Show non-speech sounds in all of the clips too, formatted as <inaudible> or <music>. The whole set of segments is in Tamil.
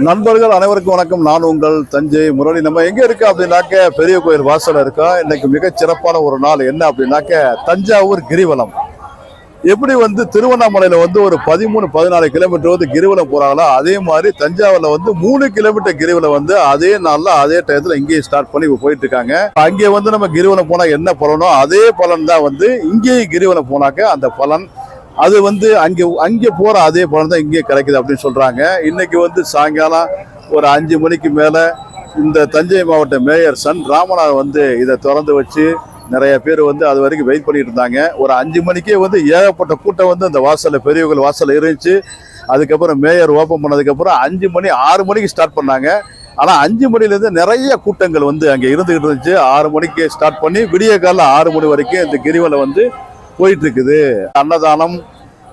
நண்பர்கள் அனைவருக்கும் வணக்கம். நான் உங்கள் தஞ்சை முரளி. நம்ம எங்க இருக்கோம் அப்படின்னாக்க பெரிய கோயில் வாசல்ல இருக்கோம் இன்னைக்கு மிக சிறப்பான ஒரு நாள் என்ன அப்படின்னாக்க தஞ்சாவூர் கிரிவலம். எப்படி வந்து திருவண்ணாமலையில வந்து ஒரு பதிமூணு பதினாலு கிலோமீட்டர் வந்து கிரிவலம் போறாங்களோ அதே மாதிரி தஞ்சாவூர்ல வந்து மூணு கிலோமீட்டர் கிரிவலம் வந்து அதே நாள்ல அதே டயத்துல இங்கேயும் ஸ்டார்ட் பண்ணி இப்ப போயிட்டு இருக்காங்க. அங்கே வந்து நம்ம கிரிவலம் போனா என்ன பலனோ அதே பலன் தான் வந்து இங்கேயும் கிரிவலம் போனாக்க அந்த பலன் அது வந்து அங்கே அங்கே போகிற அதே பலன் தான் இங்கே கிடைக்குது அப்படின்னு சொல்கிறாங்க இன்னைக்கு வந்து சாயங்காலம் ஒரு அஞ்சு மணிக்கு மேலே இந்த தஞ்சை மாவட்ட மேயர் சன் ராமநாதன் வந்து இதை திறந்து வச்சு நிறைய பேர் வந்து அது வரைக்கும் வெயிட் பண்ணிட்டு இருந்தாங்க. ஒரு அஞ்சு மணிக்கே வந்து ஏகப்பட்ட கூட்டம் வந்து அந்த வாசலில் பெரியவர்கள் வாசலில் இருந்துச்சு. அதுக்கப்புறம் மேயர் ஓப்பன் பண்ணதுக்கப்புறம் அஞ்சு மணி ஆறு மணிக்கு ஸ்டார்ட் பண்ணாங்க. ஆனால் அஞ்சு மணிலேருந்து நிறைய கூட்டங்கள் வந்து அங்கே இருந்துகிட்டு இருந்துச்சு. ஆறு மணிக்கு ஸ்டார்ட் பண்ணி விடிய காலைல ஆறு மணி வரைக்கும் இந்த கிரிவலை வந்து போயிட்டு இருக்குது அன்னதானம்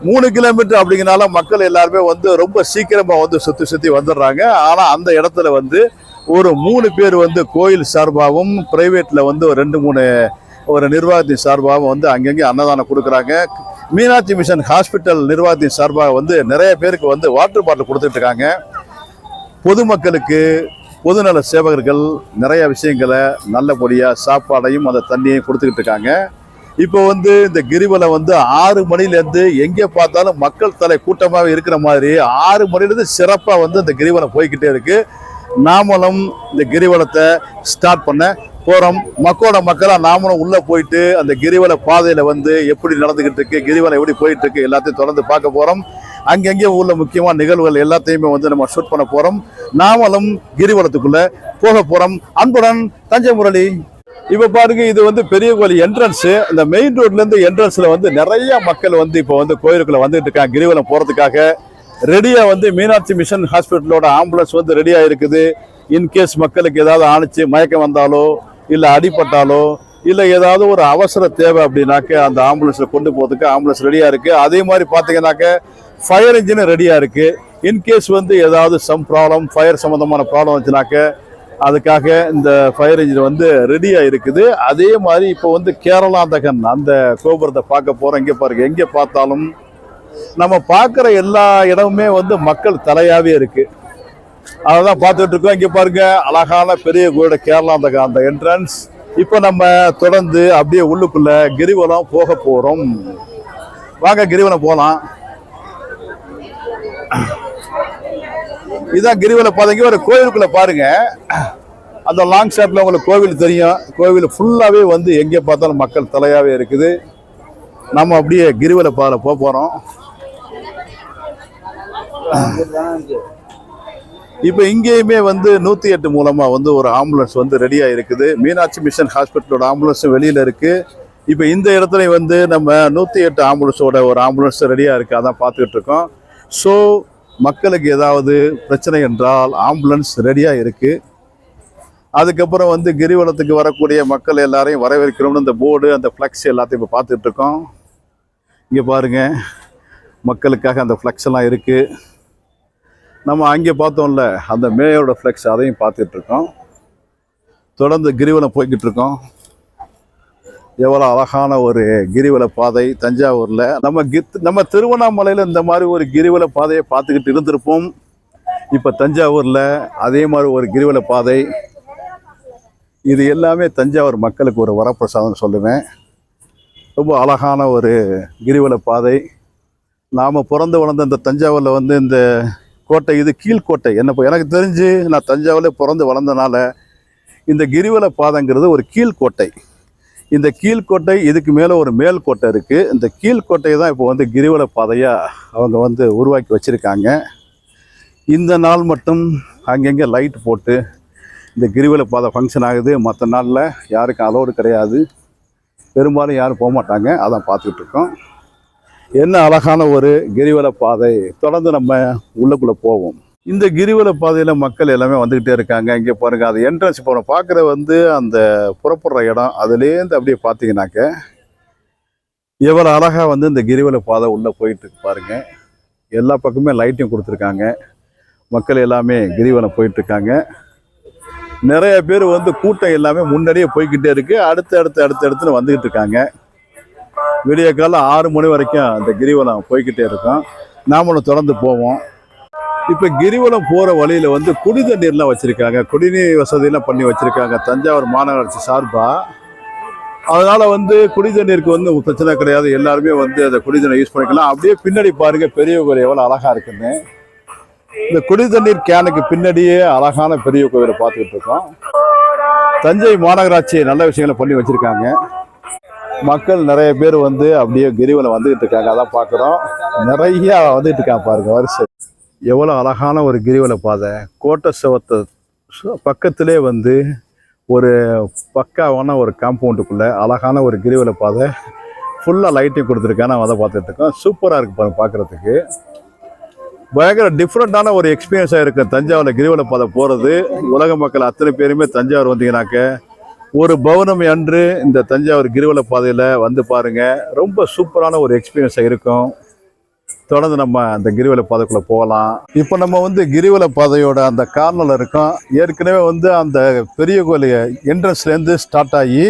மூணு கிலோமீட்டர் அப்படிங்கிறனால மக்கள் எல்லாருமே வந்து ரொம்ப சீக்கிரமா வந்து சுத்தி சுத்தி வந்துடுறாங்க. ஆனா அந்த இடத்துல வந்து ஒரு மூணு பேர் வந்து கோயில் சார்பாகவும் பிரைவேட்ல வந்து ஒரு ரெண்டு மூணு ஒரு நிர்வாகத்தின் சார்பாகவும் வந்து அங்கங்கே அன்னதானம் கொடுக்குறாங்க. மீனாட்சி மிஷன் ஹாஸ்பிட்டல் நிர்வாகத்தின் சார்பாக வந்து நிறைய பேருக்கு வந்து வாட்டர் பாட்டில் கொடுத்துட்டு இருக்காங்க பொதுமக்களுக்கு பொதுநல சேவகர்கள் நிறைய விஷயங்களை நல்லபடியாக சாப்பாடையும் அந்த தண்ணியையும் கொடுத்துக்கிட்டு இருக்காங்க. இப்போ வந்து இந்த கிரிவலம் வந்து ஆறு மணிலேருந்து எங்கே பார்த்தாலும் மக்கள் தலை கூட்டமாகவே இருக்கிற மாதிரி ஆறு மணிலேருந்து சிறப்பாக வந்து இந்த கிரிவலம் போய்கிட்டே இருக்கு. நாமளும் இந்த கிரிவலத்தை ஸ்டார்ட் பண்ண போகிறோம் மக்களோட மக்களாக நாமளும் உள்ளே போயிட்டு அந்த கிரிவல பாதையில் வந்து எப்படி நடந்துக்கிட்டு இருக்கு கிரிவலம் எப்படி போயிட்டு இருக்கு எல்லாத்தையும் தொடர்ந்து பார்க்க போகிறோம் அங்கங்கே உள்ள முக்கியமான நிகழ்வுகள் எல்லாத்தையுமே வந்து நம்ம ஷூட் பண்ண போகிறோம் நாமளும் கிரிவலத்துக்குள்ளே போக போகிறோம் அன்புடன் தஞ்சை முரளி. இப்போ பாருங்க இது வந்து பெரிய கோயில் என்ட்ரன்ஸு இந்த மெயின் ரோட்லேருந்து என்ட்ரன்ஸில் வந்து நிறைய மக்கள் வந்து இப்போ வந்து கோயிலுக்குள்ளே வந்துட்டு இருக்காங்க கிரிவலம் போகிறதுக்காக ரெடியாக வந்து மீனாட்சி மிஷன் ஹாஸ்பிட்டலோட ஆம்புலன்ஸ் வந்து ரெடியாக இருக்குது. இன்கேஸ் மக்களுக்கு ஏதாவது ஆணிச்சு மயக்கம் வந்தாலோ இல்லை அடிபட்டாலோ இல்லை ஏதாவது ஒரு அவசர தேவை அப்படின்னாக்க அந்த ஆம்புலன்ஸில் கொண்டு போகிறதுக்கு ஆம்புலன்ஸ் ரெடியாக இருக்குது அதே மாதிரி பார்த்தீங்கன்னாக்க ஃபயர் இன்ஜினும் ரெடியாக இருக்குது இன்கேஸ் வந்து ஏதாவது சம் ப்ராப்ளம் ஃபயர் சம்மந்தமான ப்ராப்ளம் வந்துச்சுனாக்க அதுக்காக இந்த ஃபயர் இன்ஜின் வந்து ரெடியாக இருக்குது. அதே மாதிரி இப்போ வந்து கேரளாந்தகன் அந்த கோபுரத்தை பார்க்க போகிறோம் இங்கே பாருங்க எங்கே பார்த்தாலும் நம்ம பார்க்குற எல்லா இடமுமே வந்து மக்கள் தலையாகவே இருக்குது அதை தான் பார்த்துட்டு இருக்கோம். இங்கே பாருங்க அழகான பெரிய கோயில கேரளாந்தகன் அந்த என்ட்ரன்ஸ் இப்போ நம்ம தொடர்ந்து அப்படியே உள்ளுக்குள்ளே கிரிவலம் போக போகிறோம் வாங்க கிரிவலம் போகலாம் இதுதான் கிரிவல பாதைங்க ஒரு கோவிலுக்குள்ள பாருங்க. அந்த லாங் ஷாட்ல உங்களுக்கு கோவில் தெரியும். கோவில் ஃபுல்லாவே வந்து எங்கே பார்த்தாலும் மக்கள் தலையாவே இருக்குது. நம்ம அப்படியே கிரிவல பாதை போக போறோம். இப்போ இங்கேயுமே வந்து நூற்றி எட்டு மூலமாக வந்து ஒரு ஆம்புலன்ஸ் வந்து ரெடியாக இருக்குது. மீனாட்சி மிஷன் ஹாஸ்பிட்டலோட ஆம்புலன்ஸும் வெளியில் இருக்குது இப்போ இந்த இடத்துல வந்து நம்ம நூற்றி எட்டு ஆம்புலன்ஸோட ஒரு ஆம்புலன்ஸ் ரெடியாக இருக்குது அதான் பார்த்துக்கிட்டு இருக்கோம். ஸோ மக்களுக்கு ஏதாவது பிரச்சனை என்றால் ஆம்புலன்ஸ் ரெடியாக இருக்குது அதுக்கப்புறம் வந்து கிரிவலத்துக்கு வரக்கூடிய மக்கள் எல்லாரையும் வரவேற்கிறோம்னு இந்த போர்டு அந்த ஃப்ளக்ஸ் எல்லாத்தையும் இப்போ பார்த்துட்ருக்கோம் இங்கே பாருங்க மக்களுக்காக அந்த ஃப்ளக்ஸ் எல்லாம் இருக்குது நம்ம அங்கே பார்த்தோம்ல அந்த மேயோட ஃப்ளெக்ஸ் அதையும் பார்த்துட்ருக்கோம் தொடர்ந்து கிரிவலம் போய்கிட்டு இருக்கோம். எவ்வளோ அழகான ஒரு கிரிவல பாதை தஞ்சாவூரில். நம்ம கித் நம்ம திருவண்ணாமலையில் இந்த மாதிரி ஒரு கிரிவல பாதையை பார்த்துக்கிட்டு இருந்திருப்போம். இப்போ தஞ்சாவூரில் அதே மாதிரி ஒரு கிரிவல பாதை. இது எல்லாமே தஞ்சாவூர் மக்களுக்கு ஒரு வரப்பிரசாதம் சொல்லுவேன். ரொம்ப அழகான ஒரு கிரிவல பாதை. நாம் பிறந்து வளர்ந்த இந்த தஞ்சாவூரில் வந்து இந்த கோட்டை இது கீழ்கோட்டை என்ன இப்போ எனக்கு தெரிஞ்சு நான் தஞ்சாவூரில் பிறந்து வளர்ந்தனால இந்த கிரிவல பாதைங்கிறது ஒரு கீழ்கோட்டை இந்த கீழ்கோட்டை இதுக்கு மேலே ஒரு மேல்கோட்டை இருக்குது இந்த கீழ்கோட்டையை தான் இப்போ வந்து கிரிவல பாதையாக அவங்க வந்து உருவாக்கி வச்சுருக்காங்க. இந்த நாள் மட்டும் அங்கங்கே லைட் போட்டு இந்த கிரிவல பாதை ஃபங்க்ஷன் ஆகுது. மற்ற நாளில் யாருக்கும் அலோடு கிடையாது. பெரும்பாலும் யாரும் போக மாட்டாங்க. அதான் பார்த்துக்கிட்டு இருக்கோம். என்ன அழகான ஒரு கிரிவல பாதை. தொடர்ந்து நம்ம உள்ளுக்குள்ளே போவோம். இந்த கிரிவல பாதையில் மக்கள் எல்லாமே வந்துக்கிட்டே இருக்காங்க. இங்கே பாருங்கள் அது என்ட்ரன்ஸ் போன பார்க்குற வந்து அந்த புறப்படுற இடம் அதுலேருந்து அப்படியே பார்த்தீங்கன்னாக்க எவ்வளோ அழகாக வந்து இந்த கிரிவல பாதை உள்ளே போயிட்டு பாருங்கள் பாருங்க. எல்லா பக்கமே லைட்டையும் கொடுத்துருக்காங்க. மக்கள் எல்லாமே கிரிவலம் போயிட்டுருக்காங்க நிறைய பேர் வந்து கூட்டம் எல்லாமே முன்னாடியே போய்கிட்டே இருக்குது அடுத்து அடுத்து அடுத்து அடுத்துன்னு வந்துக்கிட்டு இருக்காங்க. விடிய காலம் ஆறு மணி வரைக்கும் அந்த கிரிவலம் போய்கிட்டே இருக்கும். நாமளும் தொடர்ந்து போவோம். இப்போ கிரிவலம் போகிற வழியில் வந்து குடி தண்ணீர்லாம் வச்சுருக்காங்க. குடிநீர் வசதியெல்லாம் பண்ணி வச்சுருக்காங்க. தஞ்சாவூர் மாநகராட்சி சார்பாக அதனால் வந்து குடி தண்ணீருக்கு வந்து பிரச்சனை கிடையாது. எல்லாருமே வந்து அந்த குடி தண்ணீர் யூஸ் பண்ணிக்கலாம். அப்படியே பின்னாடி பாருங்கள் பெரிய கோயில் எவ்வளோ அழகாக இருக்குன்னு. இந்த குடி தண்ணீர் கேனுக்கு பின்னாடியே அழகான பெரிய கோயிலை பார்த்துக்கிட்டு இருக்கோம். தஞ்சை மாநகராட்சி நல்ல விஷயங்களை பண்ணி வச்சுருக்காங்க. மக்கள் நிறைய பேர் வந்து அப்படியே கிரிவலம் வந்துகிட்டு இருக்காங்க. அதான் பார்க்குறோம். நிறைய வந்துகிட்டு இருக்காங்க பாருங்கள் வரிசை. எவ்வளோ அழகான ஒரு கிரிவல பாதை. கோட்டை செவத்தை சு- பக்கத்திலே வந்து ஒரு பக்காவான ஒரு காம்பவுண்டுக்குள்ளே அழகான ஒரு கிரிவல பாதை. ஃபுல்லாக லைட்டிங் கொடுத்துருக்கேன் நான் அதை பார்த்துட்டுக்கோம் சூப்பராக இருக்குது பாருங்க பார்க்குறதுக்கு. பயங்கர டிஃப்ரெண்ட்டான ஒரு எக்ஸ்பீரியன்ஸாக இருக்கும் தஞ்சாவூரில் கிரிவல பாதை போகிறது உலக மக்கள் அத்தனை பேருமே தஞ்சாவூர் வந்தீங்கன்னாக்க ஒரு பௌர்ணமி அன்று இந்த தஞ்சாவூர் கிரிவல பாதையில் வந்து பாருங்கள் ரொம்ப சூப்பரான ஒரு எக்ஸ்பீரியன்ஸாக இருக்கும். தொடர்ந்து நம்ம அந்த கிரிவல பாதைக்குள்ளே போகலாம். இப்போ நம்ம வந்து கிரிவல பாதையோட அந்த கார்னரில் இருக்கோம். ஏற்கனவே வந்து அந்த பெரிய கோயில் என்ட்ரன்ஸ்லேருந்து ஸ்டார்ட் ஆகி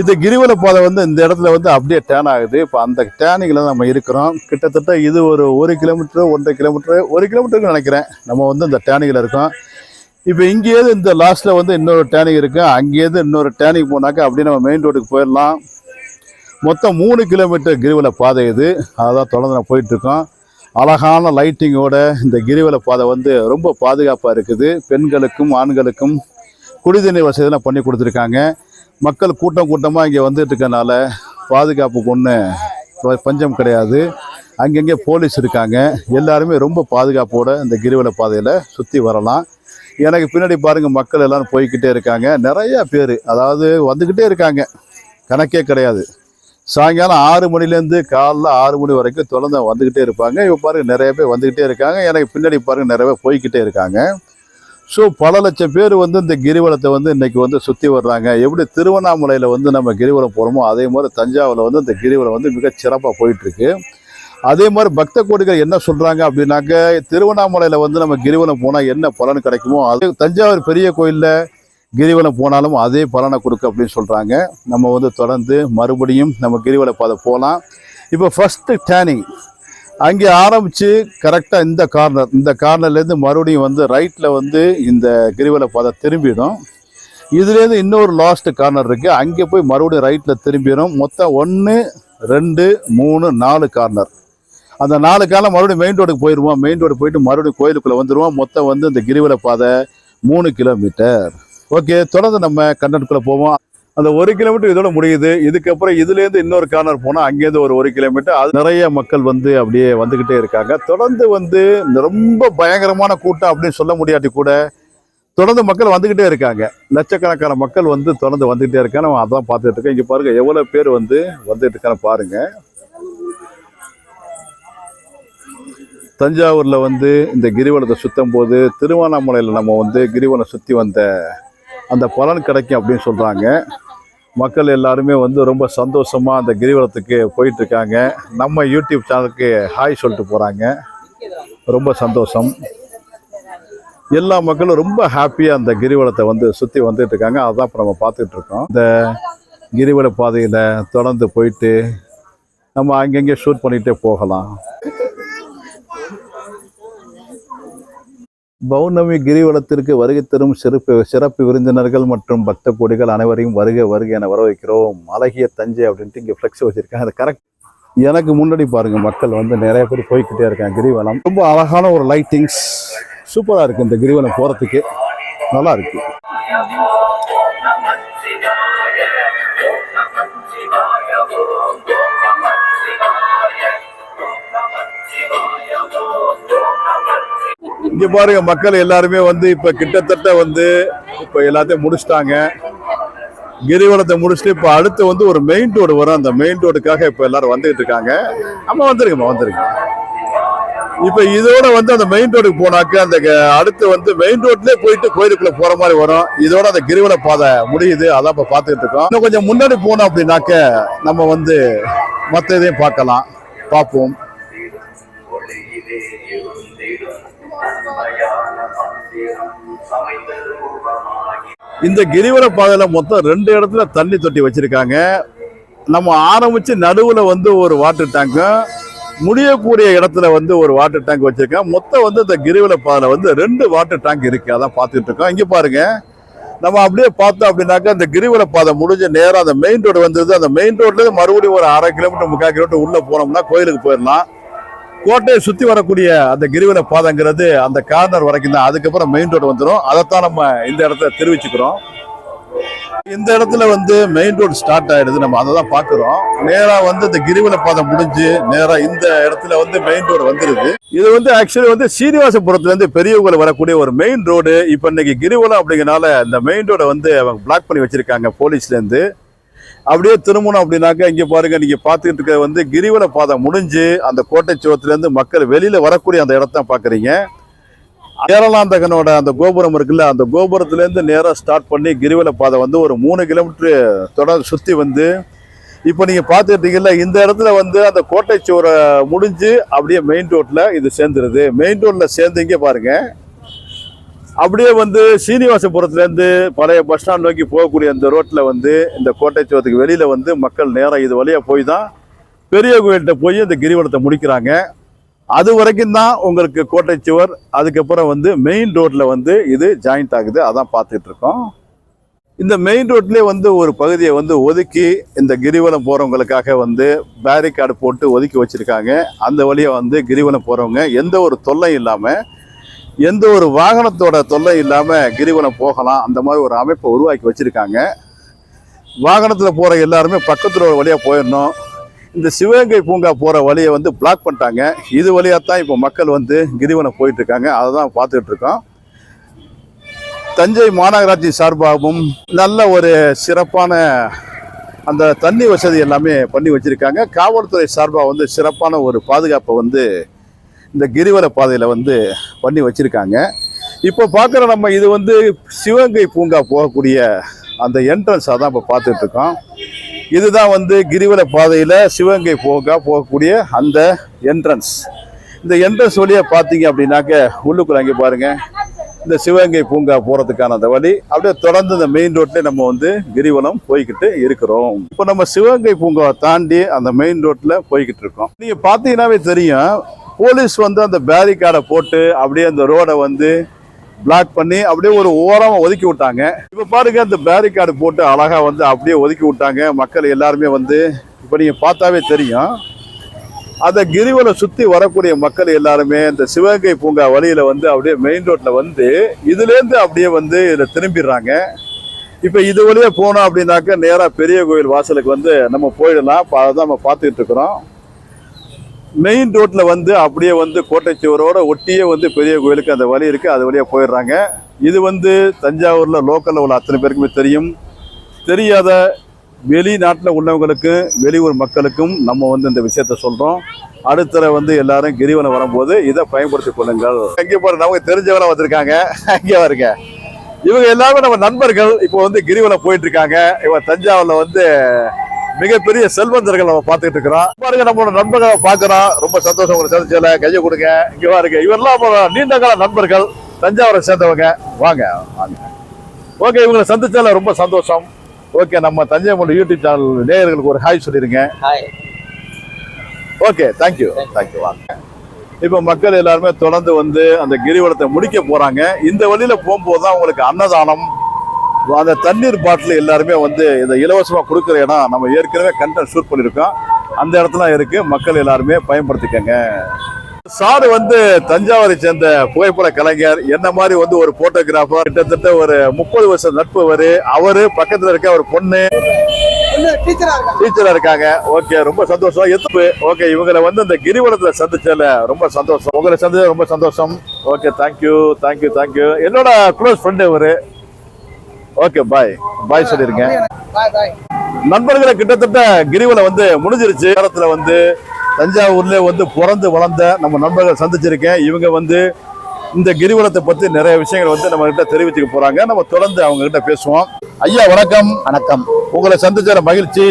இது கிரிவல பாதை வந்து இந்த இடத்துல வந்து அப்படியே டேன் ஆகுது. இப்போ அந்த டேனிங்கில் நம்ம இருக்கிறோம். கிட்டத்தட்ட இது ஒரு ஒரு கிலோமீட்டர் ஒன்றரை கிலோமீட்டர் ஒரு கிலோமீட்டருக்கு நினைக்கிறேன். நம்ம வந்து இந்த டேனிங்கில் இருக்கோம். இப்போ இங்கேயிருந்து இந்த லாஸ்ட்டில் வந்து இன்னொரு டேனிங் இருக்குது அங்கேயிருந்து இன்னொரு டேனிங் போனாக்கா அப்படியே நம்ம மெயின் ரோடுக்கு போயிடலாம். மொத்தம் மூணு கிலோமீட்டர் கிரிவல பாதை இது. அதான் தொடர்ந்து நான் போயிட்டுருக்கோம். அழகான லைட்டிங்கோட இந்த கிரிவல பாதை வந்து ரொம்ப பாதுகாப்பாக இருக்குது. பெண்களுக்கும் ஆண்களுக்கும் குடிதண்ணீர் வசதியெல்லாம் பண்ணி கொடுத்துருக்காங்க. மக்கள் கூட்டம் கூட்டமாக இங்கே வந்துட்டு இருக்கனால பாதுகாப்புக்கு ஒன்று பஞ்சம் கிடையாது. அங்கங்கே போலீஸ் இருக்காங்க. எல்லாருமே ரொம்ப பாதுகாப்போட இந்த கிரிவல பாதையில் சுற்றி வரலாம். எனக்கு பின்னாடி பாருங்கள் மக்கள் எல்லோரும் போய்க்கிட்டே இருக்காங்க. நிறையா பேர் அதாவது வந்துக்கிட்டே இருக்காங்க. கணக்கே கிடையாது. சாயங்காலம் ஆறு மணிலேருந்து காலைல ஆறு மணி வரைக்கும் தொடர்ந்து வந்துக்கிட்டே இருப்பாங்க. இப்போ பாருங்க நிறைய பேர் வந்துக்கிட்டே இருக்காங்க. எனக்கு பின்னாடி பாருங்க நிறைய பேர் போய்க்கிட்டே இருக்காங்க. ஸோ பல லட்சம் பேர் வந்து இந்த கிரிவலத்தை வந்து இன்றைக்கி வந்து சுற்றி வர்றாங்க. எப்படி திருவண்ணாமலையில் வந்து நம்ம கிரிவலம் போகிறோமோ அதே மாதிரி தஞ்சாவூரில் வந்து இந்த கிரிவலம் வந்து மிக சிறப்பாக போயிட்டுருக்கு. அதே மாதிரி பக்த கோடிகள் என்ன சொல்கிறாங்க அப்படின்னாக்க திருவண்ணாமலையில் வந்து நம்ம கிரிவலம் போனால் என்ன பலன் கிடைக்குமோ அது தஞ்சாவூர் பெரிய கோயிலில் கிரிவலம் போனாலும் அதே பலனை கொடுக்க அப்படின்னு சொல்கிறாங்க நம்ம வந்து தொடர்ந்து மறுபடியும் நம்ம கிரிவல பாதை போகலாம் இப்போ ஃபஸ்ட்டு டேனிங் அங்கே ஆரம்பித்து கரெக்டாக இந்த கார்னர் இந்த கார்னர்லேருந்து மறுபடியும் வந்து ரைட்டில் வந்து இந்த கிரிவல பாதை திரும்பிடும். இதுலேருந்து இன்னொரு லாஸ்ட்டு கார்னர் இருக்குது அங்கே போய் மறுபடியும் ரைட்டில் திரும்பிடும். மொத்தம் ஒன்று ரெண்டு மூணு நாலு கார்னர் அந்த நாலு காலம் மறுபடியும் மெயின் ரோடுக்கு போயிடுவோம். மெயின் ரோடு போயிட்டு மறுபடியும் கோயிலுக்குள்ளே வந்துடுவோம். மொத்தம் வந்து இந்த கிரிவல பாதை மூணு கிலோமீட்டர் ஓகே தொடர்ந்து நம்ம கண்டனுக்குள்ளே போவோம். அந்த ஒரு கிலோமீட்டர் இதோட முடியுது. இதுக்கப்புறம் இதுலேருந்து இன்னொரு கார்னர் போனால் அங்கேருந்து ஒரு ஒரு கிலோமீட்டர் அது நிறைய மக்கள் வந்து அப்படியே வந்துக்கிட்டே இருக்காங்க. தொடர்ந்து வந்து ரொம்ப பயங்கரமான கூட்டம் அப்படின்னு சொல்ல முடியாட்டி கூட தொடர்ந்து மக்கள் வந்துக்கிட்டே இருக்காங்க. லட்சக்கணக்கான மக்கள் வந்து தொடர்ந்து வந்துக்கிட்டே இருக்காங்க. நம்ம அதான் பார்த்துட்டு இருக்கோம். இங்கே பாருங்க எவ்வளோ பேர் வந்து வந்துட்டு இருக்காங்க பாருங்க. தஞ்சாவூரில் வந்து இந்த கிரிவலத்தை சுற்றும் போது திருவண்ணாமலையில் நம்ம வந்து கிரிவலம் சுற்றி வந்த அந்த பலன் கிடைக்கும் அப்படின்னு சொல்கிறாங்க மக்கள் எல்லாருமே வந்து ரொம்ப சந்தோஷமாக அந்த கிரிவலத்துக்கு போயிட்டுருக்காங்க. நம்ம யூடியூப் சேனலுக்கு ஹாய் சொல்லிட்டு போகிறாங்க ரொம்ப சந்தோஷம். எல்லா மக்களும் ரொம்ப ஹாப்பியாக அந்த கிரிவலத்தை வந்து சுற்றி வந்துட்டு இருக்காங்க அதுதான் இப்போ நம்ம பார்த்துக்கிட்டு இருக்கோம் இந்த கிரிவல பாதையில் தொடர்ந்து போயிட்டு நம்ம அங்கங்கே ஷூட் பண்ணிகிட்டே போகலாம். பௌர்ணமி கிரிவலத்திற்கு வருகை தரும் சிறப்பு சிறப்பு விருந்தினர்கள் மற்றும் பக்த கோடிகள் அனைவரையும் வருக வருக என வர வைக்கிறோம் அழகிய தஞ்சை அப்படின்ட்டு இங்கே ஃப்ளெக்ஸ் வச்சிருக்காங்க. அது கரெக்ட் எனக்கு முன்னாடி பாருங்க மக்கள் வந்து நிறைய பேர் போய்கிட்டே இருக்காங்க. கிரிவலம் ரொம்ப அழகான ஒரு லைட்டிங்ஸ் சூப்பராக இருக்குது இந்த கிரிவலம் போகிறதுக்கு நல்லா இருக்கு. இங்க பாருங்க மக்கள் எல்லாருமே வந்து இப்ப கிட்டத்தட்ட வந்து இப்ப எல்லாத்தையும் முடிச்சிட்டாங்க. கிரிவலத்தை முடிச்சுட்டு இப்ப அடுத்து வந்து ஒரு மெயின் ரோடு வரும். அந்த மெயின் ரோடுக்காக இப்ப எல்லாரும் வந்துகிட்டு இருக்காங்க. அம்மா வந்துருங்கம்மா வந்துருங்க. இப்ப இதோட வந்து அந்த மெயின் ரோடுக்கு போனாக்க அந்த க- அடுத்து வந்து மெயின் ரோட்லேயே போயிட்டு கோயிலுக்குள்ள போற மாதிரி வரும். இதோட அந்த கிரிவல பாதை முடியுது. அதான் இப்ப பாத்துக்கிட்டு இருக்கோம். இன்னும் கொஞ்சம் முன்னாடி போனோம் அப்படின்னாக்க நம்ம வந்து மத்த இதையும் பார்க்கலாம். பார்ப்போம். இந்த கிரிவல பாதையில மொத்தம் ரெண்டு இடத்துல தண்ணி தொட்டி வச்சிருக்காங்க. நம்ம ஆரம்பிச்சு நடுவுல வந்து ஒரு வாட்டர் டேங்க்கும் முடியக்கூடிய இடத்துல வந்து ஒரு வாட்டர் டேங்க் வச்சிருக்கேன். மொத்தம் வந்து இந்த கிரிவல பாதையில வந்து ரெண்டு வாட்டர் டேங்க் இருக்கு. அதான் பார்த்துட்டு இருக்கோம். இங்க பாருங்க. நம்ம அப்படியே பார்த்தோம் அப்படின்னாக்கா அந்த கிரிவல பாதை முடிஞ்ச நேரம் அந்த மெயின் ரோடு வந்தது அந்த மெயின் ரோட்லேருந்து மறுபடியும் ஒரு அரை கிலோமீட்டர் முக்கால் கிலோமீட்டர் உள்ள போனோம்னா கோயிலுக்கு போயிடலாம். கோட்டையை சுத்தி வரக்கூடிய அந்த கிரிவல பாதைங்கிறது அந்த கார்னர் வரைக்கும் தான். அதுக்கப்புறம் மெயின் ரோடு வந்துடும் அதைத்தான் நம்ம இந்த இடத்துல தெரிவிச்சுக்கிறோம். இந்த இடத்துல வந்து மெயின் ரோடு ஸ்டார்ட் ஆயிடுது. நம்ம அதை தான் பார்க்குறோம். நேராக வந்து இந்த கிரிவல பாதை முடிஞ்சு நேராக இந்த இடத்துல வந்து மெயின் ரோடு வந்துடுது இது வந்து ஆக்சுவலி வந்து ஸ்ரீனிவாசபுரத்துலேருந்து பெரியவங்களை வரக்கூடிய ஒரு மெயின் ரோடு இப்போ இன்னைக்கு கிரிவலம் அப்படிங்கறனால இந்த மெயின் ரோடை வந்து அவங்க பிளாக் பண்ணி வச்சுருக்காங்க போலீஸ்லேருந்து அப்படியே திரும்பணும் அப்படின்னாக்கா இங்கே பாருங்க நீங்க பார்த்துக்கிட்டு இருக்க வந்து கிரிவல பாதை முடிஞ்சு அந்த கோட்டை சுவத்துலேருந்து மக்கள் வெளியில வரக்கூடிய அந்த இடத்த பாக்குறீங்க கேரளாந்தகனோட அந்த கோபுரம் இருக்குல்ல அந்த கோபுரத்துலேருந்து நேராக ஸ்டார்ட் பண்ணி கிரிவல பாதை வந்து ஒரு மூணு கிலோமீட்டர் தொடர் சுற்றி வந்து இப்போ நீங்கள் பார்த்துக்கிட்டீங்கல்ல இந்த இடத்துல வந்து அந்த கோட்டை சுவரை முடிஞ்சு அப்படியே மெயின் ரோட்டில் இது சேர்ந்துருது. மெயின் ரோட்டில் சேர்ந்து இங்கே பாருங்கள் அப்படியே வந்து சீனிவாசபுரத்துலேருந்து பழைய பஸ் ஸ்டாண்ட் நோக்கி போகக்கூடிய அந்த ரோட்டில் வந்து இந்த கோட்டை சுவத்துக்கு வந்து மக்கள் நேரம் இது வழியாக போய் தான் பெரிய கோயில்கிட்ட போய் இந்த கிரிவலத்தை முடிக்கிறாங்க. அது வரைக்கும் தான் உங்களுக்கு கோட்டை சுவர் அதுக்கப்புறம் வந்து மெயின் ரோட்டில் வந்து இது ஜாயிண்ட் ஆகுது. அதான் பார்த்துக்கிட்டு இருக்கோம். இந்த மெயின் ரோட்லேயே வந்து ஒரு பகுதியை வந்து ஒதுக்கி இந்த கிரிவலம் போகிறவங்களுக்காக வந்து பேரிகார்டு போட்டு ஒதுக்கி வச்சுருக்காங்க. அந்த வழியை வந்து கிரிவலம் போகிறவங்க எந்த ஒரு தொல்லையும் இல்லாமல் எந்த ஒரு வாகனத்தோட தொல்லை இல்லாமல் கிரிவலம் போகலாம் அந்த மாதிரி ஒரு அமைப்பை உருவாக்கி வச்சுருக்காங்க. வாகனத்தில் போகிற எல்லாருமே பக்கத்தில் ஒரு வழியாக போயிடணும். இந்த சிவகங்கை பூங்கா போகிற வழியை வந்து பிளாக் பண்ணிட்டாங்க. இது வழியாக தான் இப்போ மக்கள் வந்து கிரிவனம் போயிட்டுருக்காங்க. அதை தான் பார்த்துக்கிட்ருக்கோம் தஞ்சை மாநகராட்சி சார்பாகவும் நல்ல ஒரு சிறப்பான அந்த தண்ணி வசதி எல்லாமே பண்ணி வச்சுருக்காங்க. காவல்துறை சார்பாக வந்து சிறப்பான ஒரு பாதுகாப்பை வந்து இந்த கிரிவல பாதையில் வந்து பண்ணி வச்சுருக்காங்க. இப்போ பார்க்குற நம்ம இது வந்து சிவகங்கை பூங்கா போகக்கூடிய அந்த என்ட்ரன்ஸாக தான் இப்போ பார்த்துட்ருக்கோம். இதுதான் வந்து கிரிவல பாதையில் சிவகங்கை பூங்கா போகக்கூடிய அந்த என்ட்ரன்ஸ் இந்த என்ட்ரன்ஸ் வழியாக பார்த்தீங்க அப்படின்னாக்க உள்ளுக்குள்ள அங்கே பாருங்க. இந்த சிவகங்கை பூங்கா போகிறதுக்கான அந்த வழி. அப்படியே தொடர்ந்து இந்த மெயின் ரோட்லேயே நம்ம வந்து கிரிவலம் போய்கிட்டு இருக்கிறோம். இப்போ நம்ம சிவகங்கை பூங்காவை தாண்டி அந்த மெயின் ரோட்டில் போய்கிட்டு இருக்கோம். நீங்கள் பார்த்தீங்கன்னாவே தெரியும் போலீஸ் வந்து அந்த பேரிகார்டை போட்டு அப்படியே அந்த ரோடை வந்து பிளாக் பண்ணி அப்படியே ஒரு ஓரமாக ஒதுக்கி விட்டாங்க. இப்போ பாருங்க அந்த பேரிகார்டு போட்டு அழகாக வந்து அப்படியே ஒதுக்கி விட்டாங்க. மக்கள் எல்லாருமே வந்து இப்போ நீங்கள் பார்த்தாவே தெரியும். அந்த கிரிவலை சுற்றி வரக்கூடிய மக்கள் எல்லாருமே இந்த சிவகங்கை பூங்கா வழியில் வந்து அப்படியே மெயின் ரோட்டில் வந்து இதுலேருந்து அப்படியே வந்து இதில் திரும்பிடுறாங்க. இப்போ இது வழியா போனோம் அப்படின்னாக்க நேராக பெரிய கோயில் வாசலுக்கு வந்து நம்ம போயிடலாம். இப்போ அதை தான் நம்ம பார்த்துக்கிட்டு இருக்கிறோம். மெயின் ரோட்டில் வந்து அப்படியே வந்து கோட்டை ஒட்டியே வந்து பெரிய கோயிலுக்கு அந்த வழி இருக்குது அது வழியாக போயிடுறாங்க. இது வந்து தஞ்சாவூரில் லோக்கலில் உள்ள அத்தனை பேருக்குமே தெரியும். தெரியாத வெளிநாட்டில் உள்ளவங்களுக்கு வெளியூர் மக்களுக்கும் நம்ம வந்து இந்த விஷயத்த சொல்கிறோம் அடுத்த வந்து எல்லாரும் கிரிவலம் வரும்போது இதை பயன்படுத்திக் கொள்ளுங்கள். எங்கே போகிற நமக்கு தெரிஞ்சவங்க வந்திருக்காங்க. அங்கே வருங்க இவங்க எல்லாமே நம்ம நண்பர்கள். இப்போ வந்து கிரிவலம் போயிட்டு இருக்காங்க. இவங்க தஞ்சாவூரில் வந்து மிகப்பெரிய செல்வந்தர்கள் நம்ம பார்த்துக்கிட்டு இருக்கிறோம். பாருங்க நம்மளோட நண்பர்களை பார்க்கிறோம். ரொம்ப சந்தோஷம் உங்களை சந்திச்சல கையை கொடுங்க. இங்க பாருங்க இவரெல்லாம் நீண்ட கால நண்பர்கள். தஞ்சாவூரை சேர்ந்தவங்க. வாங்க வாங்க. ஓகே இவங்களை சந்திச்சல ரொம்ப சந்தோஷம். ஓகே நம்ம தஞ்சை மொழி யூடியூப் சேனல் நேயர்களுக்கு ஒரு ஹாய் சொல்லிருங்க ஓகே தேங்க்யூ தேங்க்யூ வாங்க. இப்போ மக்கள் எல்லாருமே தொடர்ந்து வந்து அந்த கிரிவலத்தை முடிக்க போறாங்க. இந்த வழியில போகும்போது தான் உங்களுக்கு அன்னதானம் அந்த தண்ணீர் பாட்டில் எல்லாருமே வந்து இதை இலவசமாக கொடுக்குற இடம் நம்ம ஏற்கனவே கண்டென்ட் ஷூட் பண்ணியிருக்கோம். அந்த இடத்துல இருக்கு. மக்கள் எல்லாருமே பயன்படுத்திக்கங்க. சார் வந்து தஞ்சாவூரை சேர்ந்த புகைப்பட கலைஞர். என்ன மாதிரி வந்து ஒரு போட்டோகிராஃபர் கிட்டத்தட்ட ஒரு முப்பது வருஷம் நட்பு வரு அவரு பக்கத்துல இருக்க ஒரு பொண்ணு. டீச்சரா இருக்காங்க. ஓகே ரொம்ப சந்தோஷம். எதிர்ப்பு. ஓகே இவங்களை வந்து இந்த கிரிவலத்துல சந்திச்சல ரொம்ப சந்தோஷம். உங்களை சந்திச்சது ரொம்ப சந்தோஷம். Okay thank you thank you thank you என்னோட க்ளோஸ் ஃப்ரெண்டு இவரு. ஓகே பாய் பாய் பாய் நண்பர்களை கிட்டத்தட்ட கிரிவலம் வந்து முடிஞ்சிருச்சு. நேரத்துல வந்து தஞ்சாவூர்ல வந்து பிறந்து வளர்ந்த நம்ம நண்பர்கள் சந்திச்சிருக்கேன். இவங்க வந்து இந்த கிரிவலத்தை பத்தி நிறைய விஷயங்கள் வந்து நம்ம கிட்ட தெரிவிச்சுக்க போறாங்க. நம்ம தொடர்ந்து அவங்க கிட்ட பேசுவோம். ஐயா வணக்கம். வணக்கம். உங்களை சந்திச்ச மகிழ்ச்சி.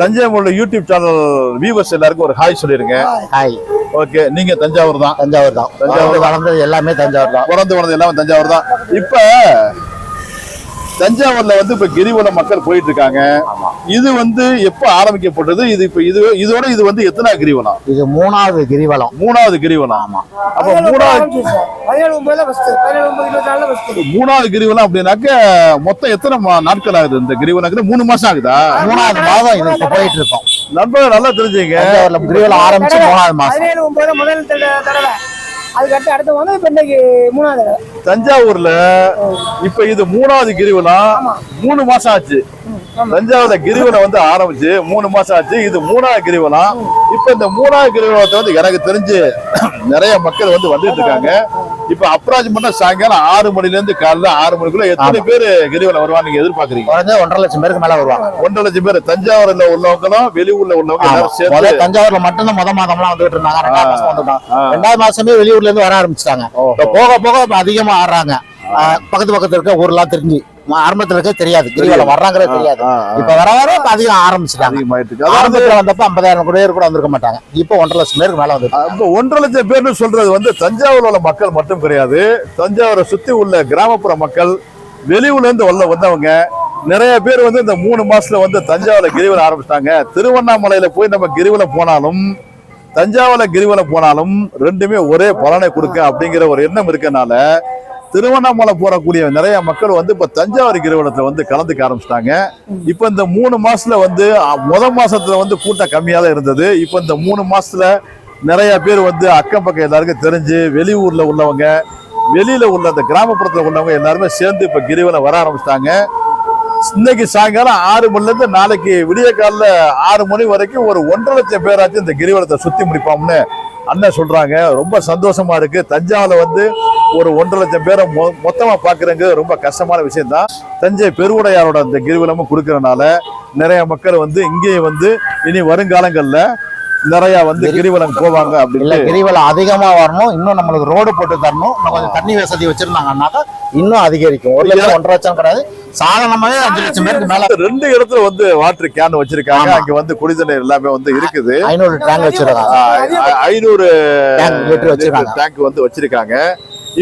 தஞ்சாவூர்ல யூடியூப் சேனல் வியூவர்ஸ் எல்லாருக்கும் ஒரு ஹாய் சொல்லிருங்க. ஹாய் ஓகே நீங்க தஞ்சாவூர் தான். தஞ்சாவூர் தான். தஞ்சாவூர் வளர்ந்தது எல்லாமே தஞ்சாவூர் தான். பிறந்து வளர்ந்தது எல்லாம் தஞ்சாவூர் தான். இப்ப தஞ்சாவூர்ல வந்து இப்ப கிரிவலம் மக்கள் போயிட்டு இருக்காங்க இது வந்து எப்ப ஆரம்பிக்கப்பட்டது? இது இப்ப இது இதோட இது வந்து எத்தனை கிரிவலம்? இது மூணாவது கிரிவலம். மூணாவது கிரிவலம். ஆமா. அப்ப மூணாவது மூணாவது கிரிவலம் அப்படின்னாக்க மொத்தம் எத்தனை மா- நாட்கள் ஆகுது இந்த கிரிவலம் மூணு மாசம் ஆகுதா? மூணாவது மாதம் இது இப்ப போயிட்டு இருக்கோம் நண்பர்கள் நல்லா தெரிஞ்சுங்க. கிரிவலம் ஆரம்பிச்சு மூணாவது மாசம் முதல் தட- தடவை. அதுக்கடுத்து அடுத்து வந்து இப்ப இன்னைக்கு மூணாவது தஞ்சாவூர்ல இப்ப இது மூணாவது கிரிவலம். மூணு மாசம் ஆச்சு. தஞ்சாவூர்ல கிரிவலம் வந்து ஆரம்பிச்சு மூணு மாசம் ஆச்சு. இது மூணாவது கிரிவலம். இப்ப இந்த மூணாவது கிரிவலத்தை வந்து எனக்கு தெரிஞ்சு <clears throat> நிறைய மக்கள் வந்து வந்துட்டு இருக்காங்க. இப்ப அப்ராஜ்மெண்டா சாயங்காலம் ஆறு மணில இருந்து காலைல ஆறு மணிக்குள்ள எத்தனை பேர் கிரிவலம் வருவாங்க நீங்க எதிர்பார்க்கறீங்க? குறைஞ்ச ஒன்றரை லட்சம் பேருக்கு மேல வருவாங்க. ஒன்றரை லட்சம் பேர். தஞ்சாவூர்ல உள்ளவங்களும் வெளியூர்ல உள்ளவங்க தஞ்சாவூர்ல மட்டும் முத மாதம்லாம் வந்துட்டு இருந்தாங்க. ரெண்டாவது மாசம் வந்துட்டாங்க. ரெண்டாவது மாசமே வெளியூர்ல இருந்து வர ஆரம்பிச்சிட்டாங்க. போக போக அதிகமா ஆடுறாங்க பக்கத்து பக்கத்துல இருக்க ஊர்லாம் தெரிஞ்சு. ஆரம்பத்துல இருக்க தெரியாது. கிரிவலம் வர்றாங்கிறது தெரியாது. இப்ப வர வர அதிகம் ஆரம்பிச்சிட்டாங்க. ஆரம்பத்துல வந்தப்ப ஐம்பதாயிரம் கூட பேர் கூட வந்திருக்க மாட்டாங்க. இப்போ ஒன்றரை லட்சம் பேருக்கு மேல அப்ப ஒன்றரை லட்சம் பேர்னு சொல்றது வந்து தஞ்சாவூர்ல உள்ள மக்கள் மட்டும் கிடையாது. தஞ்சாவூரை சுத்தி உள்ள கிராமப்புற மக்கள் வெளியூர்ல இருந்து உள்ள வந்தவங்க நிறைய பேர் வந்து இந்த மூணு மாசத்துல வந்து தஞ்சாவூர்ல கிரிவலம் ஆரம்பிச்சிட்டாங்க. திருவண்ணாமலையில போய் நம்ம கிரிவலம் போனாலும் தஞ்சாவூர்ல கிரிவலம் போனாலும் ரெண்டுமே ஒரே பலனை கொடுக்க அப்படிங்கிற ஒரு எண்ணம் இருக்கனால திருவண்ணாமலை போறக்கூடிய நிறைய மக்கள் வந்து இப்ப தஞ்சாவூர் கிரிவலத்துல வந்து கலந்துக்க ஆரம்பிச்சிட்டாங்க. இப்ப இந்த மூணு மாசத்துல வந்து முத மாசத்துல வந்து கூட்டம் கம்மியா தான் இருந்தது. இப்ப இந்த மூணு மாசத்துல நிறைய பேர் வந்து அக்கம் பக்கம் எல்லாருக்கும் தெரிஞ்சு வெளியூர்ல உள்ளவங்க வெளியில உள்ள அந்த கிராமப்புறத்துல உள்ளவங்க எல்லாருமே சேர்ந்து இப்ப கிரிவலம் வர ஆரம்பிச்சிட்டாங்க. இன்னைக்கு சாயங்காலம் ஆறு மணில இருந்து நாளைக்கு விடிய காலைல ஆறு மணி வரைக்கும் ஒரு ஒன்றரை லட்சம் பேராச்சும் இந்த கிரிவலத்தை சுத்தி முடிப்போம்னு அண்ணன் சொல்றாங்க ரொம்ப சந்தோஷமா இருக்கு. தஞ்சாவூர்ல வந்து ஒரு ஒன்றரை லட்சம் பேரை மொ- மொத்தமா பாக்குறங்க. ரொம்ப கஷ்டமான விஷயம் தான் தஞ்சை பெருவுடையாரோட அந்த கிரிவலமும் கொடுக்கறனால நிறைய மக்கள் வந்து இங்கேயும் வந்து இனி வருங்காலங்கள்ல நிறைய வந்து கிரிவலம் போவாங்க அப்படின்னு கிரிவலம் அதிகமா வரணும். இன்னும் நம்மளுக்கு ரோடு போட்டு தரணும். இன்னும் கொஞ்சம் தண்ணி வசதி வச்சிருந்தாங்கன்னாக்கா இன்னும் அதிகரிக்கும். ஒரு லட்சம் ஒன்றரை லட்சம் கிடையாது. சாதாரணமாவே அஞ்சு லட்சம் பேருக்கு மேல ரெண்டு இடத்துல வந்து வாட்டர் கேன் வச்சிருக்காங்க. அங்க வந்து குடிதண்ணீர் எல்லாமே வந்து இருக்குது. ஐநூறு டேங்க் வச்சிருக்காங்க. ஐநூறு டேங்க் லிட்டர் வச்சிருக்காங்க. டேங்க் வந்து வச்சிருக்காங்க.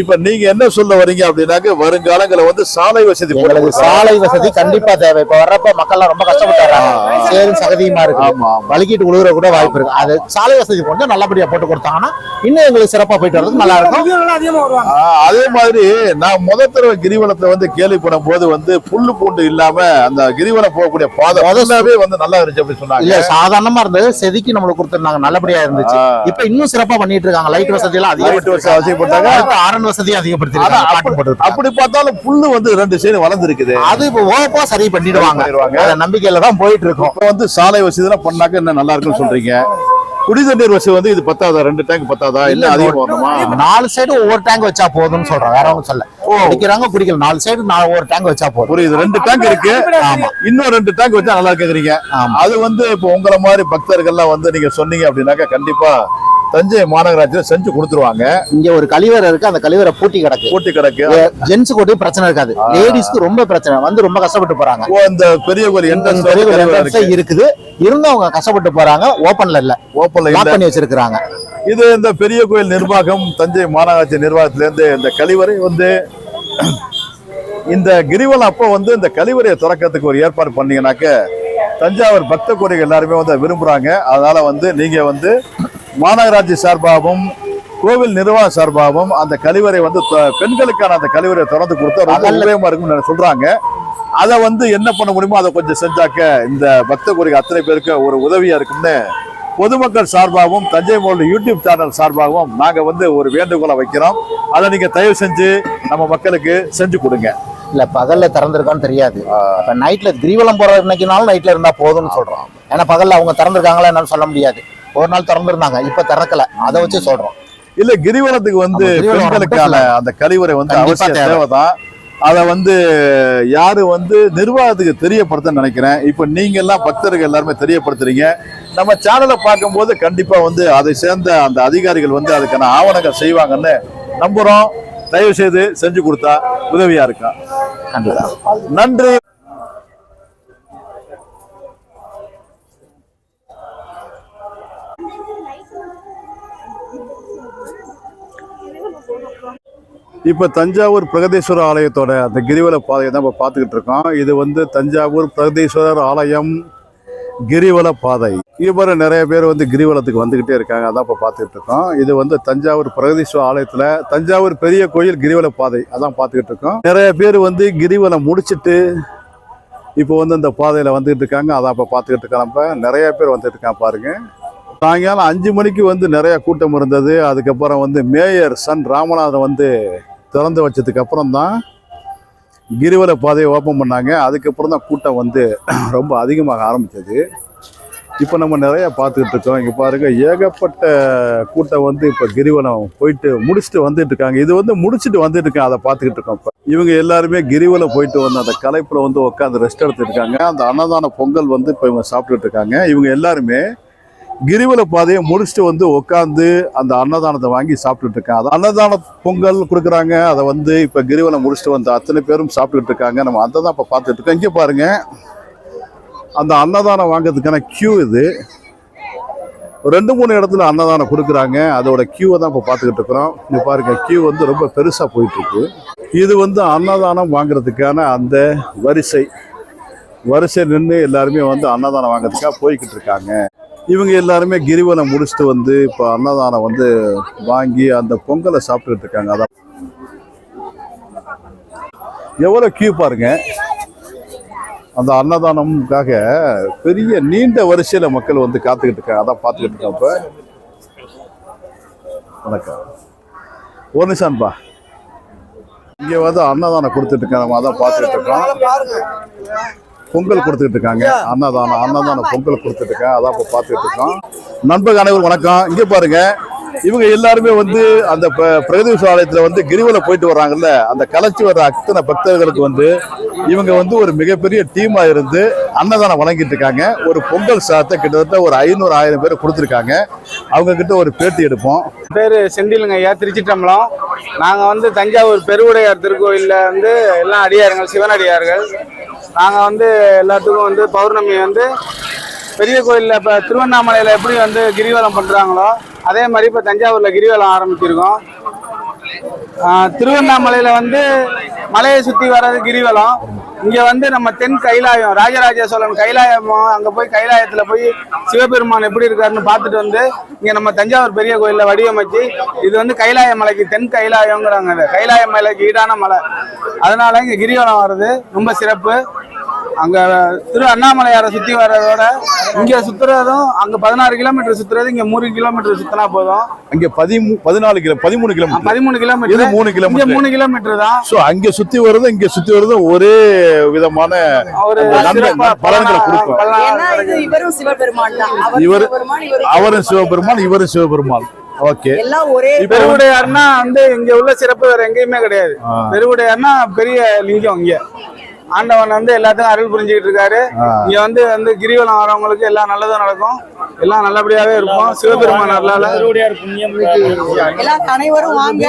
இப்ப நீங்க என்ன சொல்ல வரீங்க அப்படின்னாக்க வருங்காலங்கள வந்து சாலை வசதி. சாலை வசதி கண்டிப்பா தேவை. இப்ப வர்றப்ப மக்கள்லாம் ரொம்ப கஷ்டப்பட்டு வர்றாங்க சேரும் சகதியுமா இருக்கு. வலிக்கிட்டு விழுகிற கூட வாய்ப்பு இருக்கு. அது சாலை வசதி கொஞ்சம் நல்லபடியா போட்டு கொடுத்தாங்கன்னா இன்னும் எங்களுக்கு சிறப்பா போயிட்டு வரதுக்கு நல்லா இருக்கும். அதே மாதிரி நான் முத தடவை கிரிவலத்தை வந்து கேள்விப்படும் போது வந்து புல்லு பூண்டு இல்லாம அந்த கிரிவலம் போகக்கூடிய பாதை முதலாவே வந்து நல்லா இருந்துச்சு அப்படின்னு சொன்னாங்க. இல்ல சாதாரணமா இருந்தது. செதுக்கி நம்மளுக்கு கொடுத்திருந்தாங்க. நல்லபடியா இருந்துச்சு. இப்ப இன்னும் சிறப்பா பண்ணிட்டு இருக்காங்க. லைட் வசதி எல்லாம் லைட் வசதி அவசியப்பட்டாங்க. ஆரன் வசதி பாட்டு அப்படி- பார்த்தாலும் புல்லு வந்து ரெண்டு சைடு வளர்ந்துருக்குது. அது இப்ப ஓப்பா சரி பண்ணிடுவாங்க. நம்பிக்கையில தான் போயிட்டு இருக்கோம் இப்ப வந்து சாலை வசதி எல்லாம் பண்ணாக்க இன்னும் நல்லா இருக்குன்னு சொல்றீங்க? குடி தண்ணீர் வசதி வந்து இது பத்தாதா? ரெண்டு டேங்க் பத்தாதா? இல்ல அதிகம் வரணுமா நாலு சைடு ஒவ்வொரு டேங்க் வச்சா போதும்னு சொல்றேன் வேற ஒன்றும் சொல்ல குடிக்கிறாங்க குடிக்கல. நாலு சைடு நான் ஒவ்வொரு டேங்க் வச்சா போதும். புரியுது. ரெண்டு டேங்க் இருக்கு. ஆமா. இன்னும் ரெண்டு டேங்க் வச்சா நல்லா இருக்குறீங்க ஆமா. அது வந்து இப்போ உங்களை மாதிரி பக்தர்கள்லாம் வந்து நீங்க சொன்னீங்க அப்படின்னாக்கா கண்டிப்பா தஞ்சை மாநகராட்சியில செஞ்சு கொடுத்துருவாங்க. இங்க ஒரு கழிவறை இருக்கு அந்த கழிவறை பூட்டி கிடக்கு. பூட்டி கிடக்கு. ஜென்ஸ் கூட பிரச்சனை இருக்காது. லேடிஸ்க்கு ரொம்ப பிரச்சனை வந்து ரொம்ப கஷ்டப்பட்டு போறாங்க. ஓ, இந்த பெரிய கோயில் என்ட்ரன்ஸ் இருக்குது. இருந்தும் அவங்க கஷ்டப்பட்டு போறாங்க ஓப்பன்ல இல்ல. இல்ல. பண்ணி வச்சிருக்காங்க இது இந்த பெரிய கோயில் நிர்வாகம் தஞ்சை மாநகராட்சி நிர்வாகத்துல இருந்து இந்த கழிவறை வந்து இந்த கிரிவலம் அப்போ வந்து இந்த கழிவறையை திறக்கிறதுக்கு ஒரு ஏற்பாடு பண்ணீங்கன்னாக்க தஞ்சாவூர் பக்த கோரிகள் எல்லாருமே வந்து அதை விரும்புறாங்க. அதனால வந்து நீங்க வந்து மாநகராட்சி சார்பாகவும் கோவில் நிர்வாக சார்பாகவும் அந்த கழிவறை வந்து பெண்களுக்கான அந்த கழிவறை திறந்து கொடுத்தா ரொம்ப. உபயோகமா இருக்கும்னு சொல்றாங்க. அதை வந்து என்ன பண்ண முடியுமோ அதை கொஞ்சம் செஞ்சாக்க இந்த பக்த கோரிக்கை அத்தனை பேருக்கு ஒரு உதவியா இருக்கும்னு பொதுமக்கள் சார்பாகவும் தஞ்சை மோல் யூடியூப் சேனல் சார்பாகவும் நாங்க வந்து ஒரு வேண்டுகோளை வைக்கிறோம். அதை நீங்க தயவு செஞ்சு நம்ம மக்களுக்கு செஞ்சு கொடுங்க. இல்ல பகல்ல திறந்திருக்கான்னு தெரியாது. இப்ப நைட்ல கிரிவலம் போற இன்னைக்குனாலும் நைட்ல இருந்தா போதும்னு சொல்றோம். ஏன்னா பகல்ல அவங்க திறந்திருக்காங்களா என்னன்னு சொல்ல முடியாது. ஒரு நாள் திறந்திருந்தாங்க. இப்ப திறக்கல. அதை வச்சு சொல்றோம். இல்ல கிரிவலத்துக்கு வந்து பெண்களுக்கான அந்த கழிவறை வந்து அவசியம் தேவை. தேவைதான். அதை வந்து யாரு வந்து நிர்வாகத்துக்கு தெரியப்படுத்த நினைக்கிறேன். இப்ப நீங்க எல்லாம் பக்தர்கள் எல்லாருமே தெரியப்படுத்துறீங்க. நம்ம சேனலை பார்க்கும்போது கண்டிப்பா வந்து அதை சேர்ந்த அந்த அதிகாரிகள் வந்து அதுக்கான ஆவணங்கள் செய்வாங்கன்னு நம்புறோம். தயவு செய்து செஞ்சு கொடுத்தா உதவியா இருக்கும் நன்றி. இப்போ தஞ்சாவூர் பிரகதீஸ்வரர் ஆலயத்தோட அந்த கிரிவல பாதையை தான் இப்போ பார்த்துக்கிட்டு இருக்கோம். இது வந்து தஞ்சாவூர் பிரகதீஸ்வரர் ஆலயம் கிரிவல பாதை. இவ்வாறு நிறைய பேர் வந்து கிரிவலத்துக்கு வந்துக்கிட்டே இருக்காங்க. அதான் இப்போ பார்த்துக்கிட்டு இருக்கோம். இது வந்து தஞ்சாவூர் பிரகதீஸ்வரர் ஆலயத்தில் தஞ்சாவூர் பெரிய கோயில் கிரிவல பாதை. அதான் பார்த்துக்கிட்டு இருக்கோம். நிறைய பேர் வந்து கிரிவலம் முடிச்சிட்டு இப்போ வந்து இந்த பாதையில் வந்துக்கிட்டு இருக்காங்க. அதான் இப்போ பார்த்துக்கிட்டு இருக்கோம் நம்ம. நிறைய பேர் வந்துட்டு இருக்காங்க பாருங்கள் சாயங்காலம் அஞ்சு மணிக்கு வந்து நிறையா கூட்டம் இருந்தது. அதுக்கப்புறம் வந்து மேயர் சன் ராமநாதன் வந்து திறந்து வச்சதுக்கு அப்புறம் தான் கிரிவல பாதையை ஓப்பன் பண்ணாங்க. அதுக்கப்புறம் தான் கூட்டம் வந்து <clears throat> ரொம்ப அதிகமாக ஆரம்பித்தது இப்போ நம்ம நிறையா பார்த்துக்கிட்டு இருக்கோம். இங்கே பாருங்க ஏகப்பட்ட கூட்டம் வந்து இப்போ கிரிவலம் போயிட்டு முடிச்சுட்டு வந்துட்டு இருக்காங்க. இது வந்து முடிச்சுட்டு வந்துட்டு இருக்காங்க அதை பார்த்துக்கிட்டு இருக்கோம் இப்போ. இவங்க எல்லாருமே கிரிவலம் போயிட்டு வந்து அந்த கலைப்பில் வந்து உட்காந்து ரெஸ்ட் எடுத்துட்டு இருக்காங்க. அந்த அன்னதான பொங்கல் வந்து இப்போ இவங்க சாப்பிட்டுட்டு இருக்காங்க. இவங்க எல்லாருமே கிரிவல பாதையை முடிச்சுட்டு வந்து உட்காந்து அந்த அன்னதானத்தை வாங்கி சாப்பிட்டுட்டு இருக்காங்க அது அன்னதான பொங்கல் கொடுக்குறாங்க. அதை வந்து இப்போ கிரிவலம் முடிச்சுட்டு வந்த அத்தனை பேரும் சாப்பிட்டுட்டு இருக்காங்க. நம்ம அதை தான் இப்போ பார்த்துட்டு இருக்கோம். இங்கே பாருங்க. அந்த அன்னதானம் வாங்குறதுக்கான கியூ இது. ரெண்டு மூணு இடத்துல அன்னதானம் கொடுக்குறாங்க. அதோட கியூவை தான் இப்போ பார்த்துக்கிட்டு இருக்கிறோம். இங்கே பாருங்க கியூ வந்து ரொம்ப பெருசாக போயிட்டுருக்கு. இது வந்து அன்னதானம் வாங்குறதுக்கான அந்த வரிசை. வரிசை நின்று எல்லாருமே வந்து அன்னதானம் வாங்குறதுக்காக போய்கிட்டு இருக்காங்க. இவங்க எல்லாருமே கிரிவலம் முடிச்சுட்டு வந்து இப்போ அன்னதானம் வந்து வாங்கி அந்த பொங்கலை சாப்பிட்டுட்டு இருக்காங்க. அதான். எவ்வளோ கியூ பாருங்க. அந்த அன்னதானம்காக பெரிய நீண்ட வரிசையில் மக்கள் வந்து காத்துக்கிட்டு இருக்காங்க. அதான் பார்த்துக்கிட்டு இருக்கோம் இப்போ. வணக்கம். ஒரு நிமிஷம்ப்பா இங்கே வந்து அன்னதானம் கொடுத்துட்டு இருக்காங்க. நம்ம அதான் பார்த்துக்கிட்டு இருக்கோம். பொங்கல் கொடுத்துட்டு இருக்காங்க அன்னதானம் அன்னதானம் பொங்கல் கொடுத்துட்டு இருக்காங்க அதான் இப்போ பார்த்துட்டு இருக்கோம் நண்பர்கள் அனைவரும் வணக்கம். இங்க பாருங்க இவங்க எல்லாருமே வந்து அந்த ப- பிரகதீஸ்வர ஆலயத்துல வந்து கிரிவலம் போயிட்டு வர்றாங்கல்ல. அந்த கலைச்சி வர்ற அத்தனை பக்தர்களுக்கு வந்து இவங்க வந்து ஒரு மிகப்பெரிய டீமா இருந்து அன்னதானம் வழங்கிட்டு இருக்காங்க ஒரு பொங்கல் சாதத்தை கிட்டத்தட்ட ஒரு ஐநூறு ஆயிரம் பேர் கொடுத்துருக்காங்க. அவங்க கிட்ட ஒரு பேட்டி எடுப்போம். பேர் செந்திலுங்க ஐயா திருச்சிட்டம்பலம் நாங்கள் வந்து தஞ்சாவூர் பெருவுடையார் திருக்கோயிலில் வந்து எல்லாம் அடியார்கள் சிவனடியார்கள். நாங்கள் வந்து எல்லாத்துக்கும் வந்து பௌர்ணமி வந்து பெரிய கோயிலில் இப்போ திருவண்ணாமலையில் எப்படி வந்து கிரிவலம் பண்ணுறாங்களோ அதே மாதிரி இப்போ தஞ்சாவூரில் கிரிவலம் ஆரம்பிச்சிருக்கோம். திருவண்ணாமலையில் வந்து மலையை சுற்றி வர்றது கிரிவலம். இங்கே வந்து நம்ம தென் கைலாயம் ராஜராஜ சோழன் கைலாயம் அங்கே போய் கைலாயத்தில் போய் சிவபெருமான் எப்படி இருக்காருன்னு பார்த்துட்டு வந்து இங்கே நம்ம தஞ்சாவூர் பெரிய கோயிலில் வடிவமைச்சு இது வந்து கைலாய மலைக்கு தென் கைலாயங்கிறாங்க கைலாய மலைக்கு ஈடான மலை. அதனால இங்கே கிரிவலம் வர்றது ரொம்ப சிறப்பு. அங்கே திரு அண்ணாமலையாரை சுற்றி வர்றதோட இங்கே சுற்றுறதும் அங்கே பதினாறு கிலோமீட்டர் சுற்றுறது இங்கே மூணு கிலோமீட்டர் சுற்றினா போதும். அங்க பதிமூ பதினாலு கிலோ பதிமூணு கிலோமீட்டர். பதிமூணு இது கிலோமீட்டர் மூணு இங்கே கிலோமீட்டர் மூணு கிலோமீட்டர் தான். ஸோ அங்க சுத்தி வர்றது இங்க சுத்தி வர்றது ஒரே விதமான ஒரு பலன்களை கொடுக்கும். சிவபெருமான் இவரும் அவரும் சிவபெருமான் இவரும் சிவபெருமான். ஓகே. எல்லாம் ஒரே பெருவுடையார்னா வந்து இங்க உள்ள சிறப்பு வேற எங்கேயுமே கிடையாது. பெருவுடையார்னா பெரிய லிங்கம் இங்க. ஆண்டவன் வந்து எல்லாத்துக்கும் அருள் புரிஞ்சுக்கிட்டு இருக்காரு. இங்க வந்து வந்து கிரிவலம் வரவங்களுக்கு எல்லாம் நல்லதும் நடக்கும். எல்லாம் நல்லபடியாவே இருக்கும் சிவபெருமான் அருளால. எல்லாம் அனைவரும் வாங்க.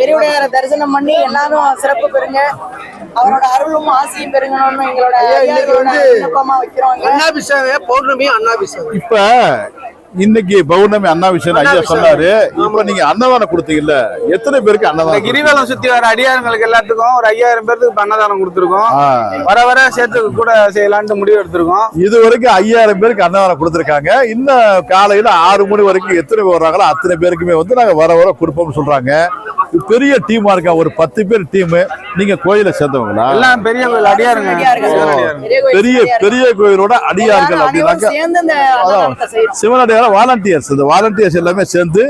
பெரியவுடையார தரிசனம் பண்ணி எல்லாரும் சிறப்பு பெறுங்க. அவரோட அருளும் ஆசையும் பெருங்கணும்னு எங்களோட விண்ணப்பமா வைக்கிறோம். அண்ணாபிஷேகம் பௌர்ணமி அண்ணாபிஷேகம் இப்ப இன்னைக்கு பௌர்ணமி அண்ணாபிஷேகம் ஐயா சொன்னாரு. இப்ப நீங்க அன்னதானம் கொடுத்தீங்கல்ல? எத்தனை பேருக்கு அன்னதானம் கிரிவலம் சுத்தி வர அடியாருங்களுக்கு எல்லாத்துக்கும் ஒரு ஐயாயிரம் பேருக்கு அன்னதானம் கொடுத்துருக்கோம். வர வர சேர்த்து கூட செய்யலான்ட்டு முடிவு எடுத்திருக்கோம். இது வரைக்கும் ஐயாயிரம் பேருக்கு அன்னதானம் கொடுத்துருக்காங்க. இன்னும் காலையில ஆறு மணி வரைக்கும் எத்தனை பேர் வர்றாங்களோ அத்தனை பேருக்குமே வந்து நாங்க வர வர கொடுப்போம்னு சொல்றாங்க. பெரிய டீமா இருக்கா? ஒரு பத்து பேர் டீம். நீங்க கோயிலை சேர்ந்தவங்களா? எல்லாம் பெரிய கோயில் அடியாருங்க. பெரிய பெரிய கோயிலோட அடியார்கள் அப்படின்னாக்க அனைவரும் சிவனடியார வாலண்டியர்ஸ் இந்த வாலண்டியர்ஸ் எல்லாமே சேர்ந்து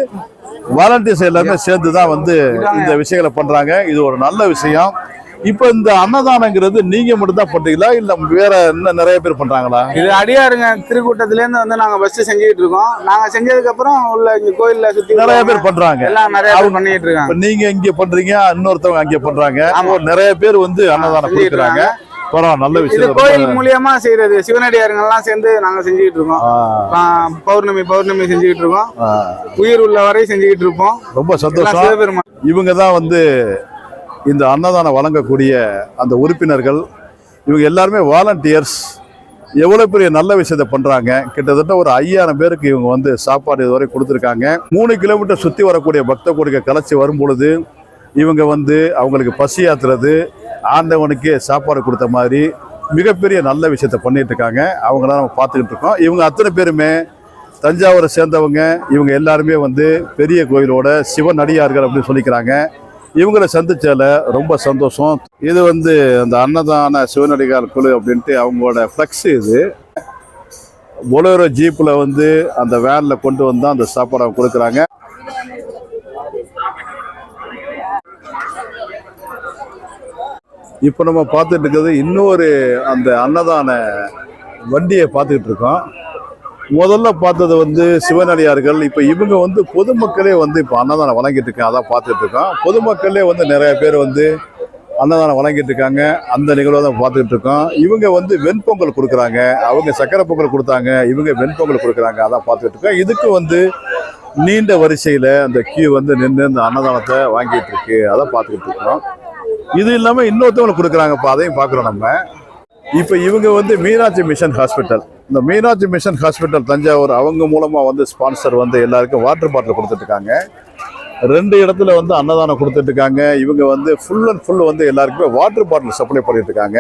வாலண்டியர்ஸ் எல்லாமே சேர்ந்து தான் வந்து இந்த விஷயங்களை பண்றாங்க. இது ஒரு நல்ல விஷயம். இப்போ இந்த அன்னதானங்கிறது நீங்க மட்டும் தான் பண்றீங்களா? இல்ல வேற இன்னும் நிறைய பேர் பண்றாங்களா? இது அடியாருங்க. திருக்கூட்டத்துல இருந்து வந்து நாங்க ஃபர்ஸ்ட் செஞ்சுக்கிட்டு இருக்கோம். நாங்க செஞ்சதுக்கு அப்புறம் உள்ள இங்க கோயில்ல சுத்தி நிறைய பேர் பண்றாங்க. எல்லாம் நிறைய பேர் பண்ணிட்டு இருக்காங்க. இப்ப நீங்க இங்க பண்றீங்க இன்னொருத்தவங்க அங்க பண்றாங்க. ஆமா. ஒரு நிறைய பேர் வந்து அன்னதானம் கொடுக்குறாங்க. பரவாயில்ல நல்ல இது விஷயம். கோயில் மூலியமா செய்யறது சிவனடியாருங்க எல்லாம் சேர்ந்து நாங்க செஞ்சுக்கிட்டு இருக்கோம் பௌர்ணமி பௌர்ணமி செஞ்சுக்கிட்டு இருக்கோம் உயிர் உள்ள வரை செஞ்சுக்கிட்டு இருப்போம் ரொம்ப சந்தோஷம். இவங்க தான் வந்து இந்த அன்னதானம் வழங்கக்கூடிய அந்த உறுப்பினர்கள். இவங்க எல்லாருமே வாலண்டியர்ஸ் எவ்வளோ பெரிய நல்ல விஷயத்தை பண்ணுறாங்க கிட்டத்தட்ட ஒரு ஐயாயிரம் பேருக்கு இவங்க வந்து சாப்பாடு இதுவரை கொடுத்துருக்காங்க. மூணு கிலோமீட்டர் சுற்றி வரக்கூடிய பக்த கோடிக்கை கலைச்சி வரும் பொழுது இவங்க வந்து அவங்களுக்கு பசி ஆத்துறது ஆண்டவனுக்கு சாப்பாடு கொடுத்த மாதிரி மிகப்பெரிய நல்ல விஷயத்த பண்ணிட்டு இருக்காங்க. அவங்களாம் நம்ம பார்த்துக்கிட்டு இருக்கோம். இவங்க அத்தனை பேருமே தஞ்சாவூரை சேர்ந்தவங்க. இவங்க எல்லாருமே வந்து பெரிய கோயிலோட சிவன் அடியார்கள் அப்படின்னு சொல்லிக்கிறாங்க. இவங்களை சந்திச்சதில் ரொம்ப சந்தோஷம். இது வந்து அந்த அன்னதான சிவனடிகார் குழு அப்படின்ட்டு அவங்களோட ஃப்ளக்ஸ் இது. பொலேரோ ஜீப்பில் வந்து அந்த வேனில் கொண்டு வந்து அந்த சாப்பாடு அவங்க கொடுக்குறாங்க. இப்போ நம்ம பார்த்துட்டு இருக்கிறது இன்னொரு அந்த அன்னதான வண்டியை பார்த்துக்கிட்டு இருக்கோம் முதல்ல பார்த்தது வந்து சிவனடியார்கள். இப்போ இவங்க வந்து பொதுமக்களே வந்து இப்போ அன்னதானம் வழங்கிட்டு இருக்காங்க அதான் பார்த்துட்டு இருக்கோம் பொதுமக்களே வந்து நிறைய பேர் வந்து அன்னதானம் வழங்கிட்டு இருக்காங்க அந்த நிகழ்வை தான் பார்த்துக்கிட்டு இருக்கோம் இவங்க வந்து வெண்பொங்கல் கொடுக்குறாங்க. அவங்க சக்கரை பொங்கல் கொடுத்தாங்க இவங்க வெண்பொங்கல் கொடுக்குறாங்க அதான் பார்த்துக்கிட்டு இருக்கோம் இதுக்கு வந்து நீண்ட வரிசையில் அந்த கியூ வந்து நின்று இந்த அன்னதானத்தை வாங்கிட்டு இருக்கு அதை பார்த்துக்கிட்டு இருக்கோம் இது இல்லாமல் இன்னொருத்தவங்களுக்கு கொடுக்குறாங்கப்பா அதையும் பார்க்குறோம் நம்ம. இப்போ இவங்க வந்து மீனாட்சி மிஷன் ஹாஸ்பிட்டல். இந்த மீனாட்சி மிஷன் ஹாஸ்பிட்டல் தஞ்சாவூர் அவங்க மூலமாக வந்து ஸ்பான்சர் வந்து எல்லாருக்கும் வாட்டர் பாட்டில் கொடுத்துட்ருக்காங்க. ரெண்டு இடத்துல வந்து அன்னதானம் கொடுத்துட்ருக்காங்க. இவங்க வந்து ஃபுல் அண்ட் ஃபுல் வந்து எல்லாருக்குமே வாட்டர் பாட்டில் சப்ளை பண்ணிட்டுருக்காங்க